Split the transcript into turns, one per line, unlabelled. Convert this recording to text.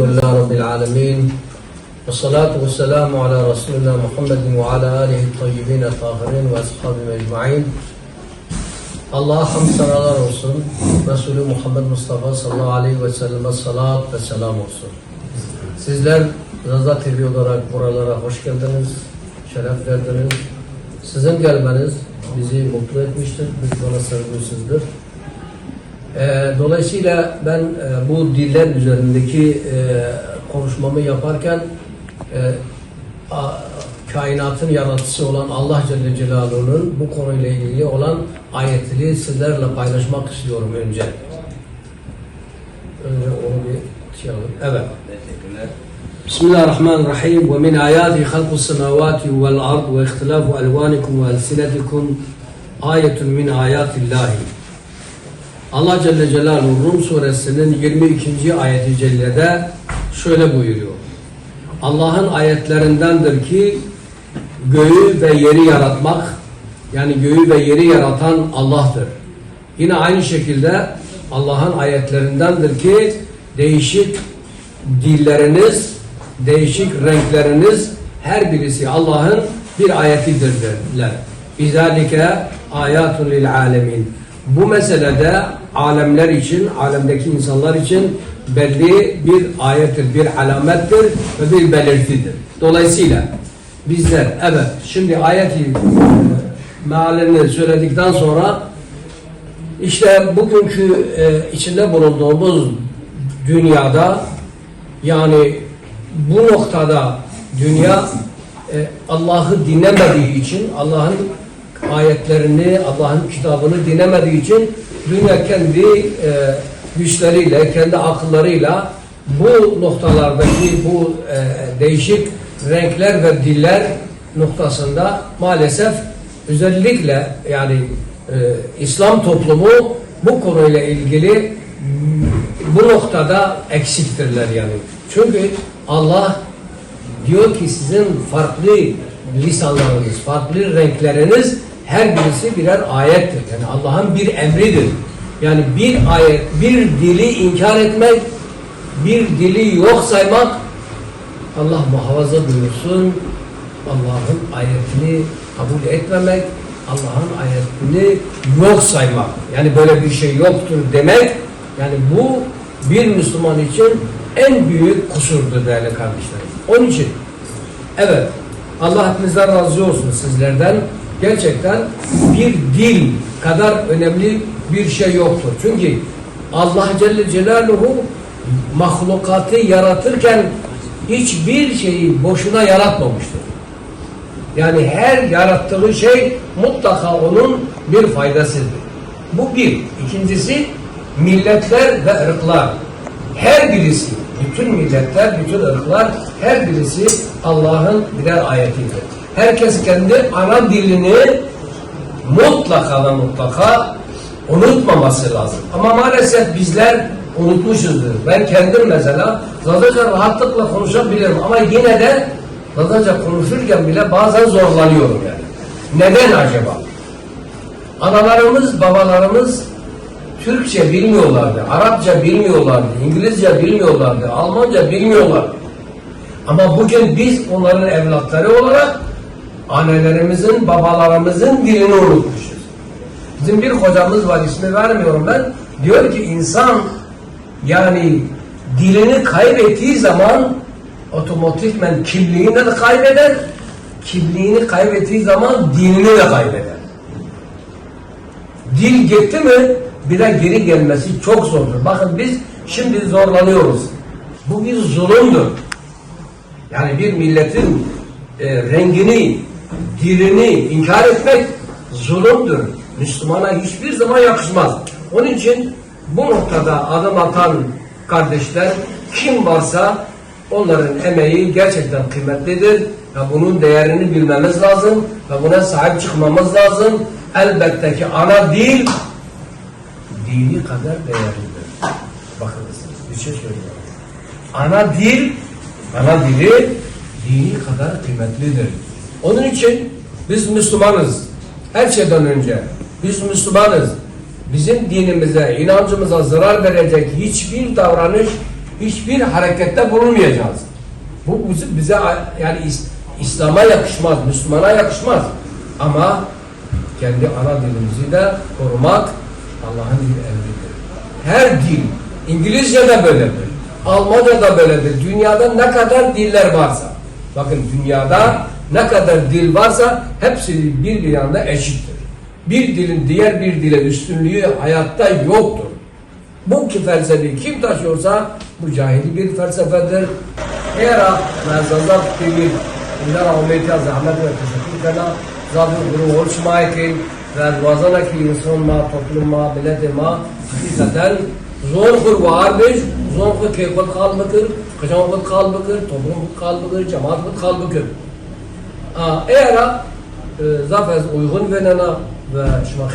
Elhamdülillah Rabbil Alemin. Ve salatu ve selamu ala Resulullah Muhammedin ve ala alihi tayyibin tahirin ve ashabi mecma'in. Allah'a hamd sanalar olsun. Resulü Muhammed Mustafa sallallahu aleyhi ve selleme salat ve selam olsun. Sizler Raza TV olarak buralara hoş geldiniz, şeref verdiniz. Sizin gelmeniz bizi mutlu etmiştir. Biz bana sevgisizdir. Ee, dolayısıyla ben e, bu diller üzerindeki e, konuşmamı yaparken e, a- kainatın yaratıcısı olan Allah Celle Celaluhu'nun bu konuyla ilgili olan ayetini sizlerle paylaşmak istiyorum önce. Önce onu bir şey alalım. Evet. Bismillahirrahmanirrahim. Ve min ayati halqus semawati vel ard ve ihtilafu elvanikum ve elsinetikum ayetun min ayatillahi. Allah Celle Celaluhu Rum suresinin 22. ayeti cellede şöyle buyuruyor. Allah'ın ayetlerindendir ki göğü ve yeri yaratmak yani göğü ve yeri yaratan Allah'tır. Yine aynı şekilde Allah'ın ayetlerindendir ki değişik dilleriniz, değişik renkleriniz her birisi Allah'ın bir ayetidir derler. Bizalike ayatun lil alemin. Bu meselede alemler için, alemdeki insanlar için belli bir ayettir, bir alamettir ve bir belirtidir. Dolayısıyla bizler evet şimdi ayeti e, mealini söyledikten sonra işte bugünkü e, içinde bulunduğumuz dünyada yani bu noktada dünya e, Allah'ı dinlemediği için Allah'ın ayetlerini, Allah'ın kitabını dinlemediği için dünya kendi e, güçleriyle, kendi akıllarıyla bu noktalardaki bu e, değişik renkler ve diller noktasında maalesef özellikle yani e, İslam toplumu bu konuyla ilgili bu noktada eksiktirler yani. Çünkü Allah diyor ki sizin farklı lisanlarınız, farklı renkleriniz her birisi birer ayettir. Yani Allah'ın bir emridir. Yani bir ayet, bir dili inkar etmek, bir dili yok saymak Allah muhafaza buyursun. Allah'ın ayetini kabul etmemek, Allah'ın ayetini yok saymak. Yani böyle bir şey yoktur demek. Yani bu bir Müslüman için en büyük kusurdur değerli kardeşlerim. Onun için evet Allah hepinizden razı olsun sizlerden. Gerçekten bir dil kadar önemli bir şey yoktur. Çünkü Allah Celle Celaluhu mahlukatı yaratırken hiçbir şeyi boşuna yaratmamıştır. Yani her yarattığı şey mutlaka onun bir faydasıdır. Bu bir. İkincisi milletler ve ırklar. Her birisi, bütün milletler, bütün ırklar, her birisi Allah'ın birer ayetidir. Herkes kendi ana dilini mutlaka ve mutlaka unutmaması lazım. Ama maalesef bizler unutmuşuzdur. Ben kendim mesela Zazaca rahatlıkla konuşabilirim ama yine de Zazaca konuşurken bile bazen zorlanıyorum yani. Neden acaba? Analarımız, babalarımız Türkçe bilmiyorlardı, Arapça bilmiyorlardı, İngilizce bilmiyorlardı, Almanca bilmiyorlardı. Ama bugün biz onların evlatları olarak annelerimizin, babalarımızın dilini unutmuşuz. Bizim bir hocamız var, ismi vermiyorum ben. Diyor ki insan yani dilini kaybettiği zaman otomatikmen kimliğini de kaybeder. Kimliğini kaybettiği zaman dinini de kaybeder. Dil gitti mi bir de geri gelmesi çok zordur. Bakın biz şimdi zorlanıyoruz. Bu bir zulümdür. Yani bir milletin e, rengini, dilini inkar etmek zulümdür. Müslümana hiçbir zaman yakışmaz. Onun için bu noktada adım atan kardeşler kim varsa onların emeği gerçekten kıymetlidir. Ve bunun değerini bilmemiz lazım ve buna sahip çıkmamız lazım. Elbette ki ana dil dini kadar değerlidir. Bakınız bir şey söylüyorum. Ana dil, ana dili dini kadar kıymetlidir. Onun için biz Müslümanız. Her şeyden önce biz Müslümanız. Bizim dinimize, inancımıza zarar verecek hiçbir davranış,
hiçbir harekette bulunmayacağız. Bu bize, bize yani İs- İslam'a yakışmaz, Müslümana yakışmaz. Ama kendi ana dilimizi de korumak Allah'ın bir emridir. Her dil, İngilizce de böyledir, Almanca da böyledir. Dünyada ne kadar diller varsa, bakın dünyada ne kadar dil varsa hepsi bir yanda eşittir. Bir dilin diğer bir dile üstünlüğü hayatta yoktur. Bu ki felsefeyi kim taşıyorsa bu cahili bir felsefedir. Eğer mezazat bir bunlar ahmeti zahmet ve teşekkür kana zaten guru oluşmaya ki ve vazana ki insan ma toplum ma millet ma hakikaten zor kur varmış zor kur keyfet kalbıkır kıcamık kalbıkır toplum kalbıkır cemaat kalbıkır eğer e, zaten uygun ve nana ve şuma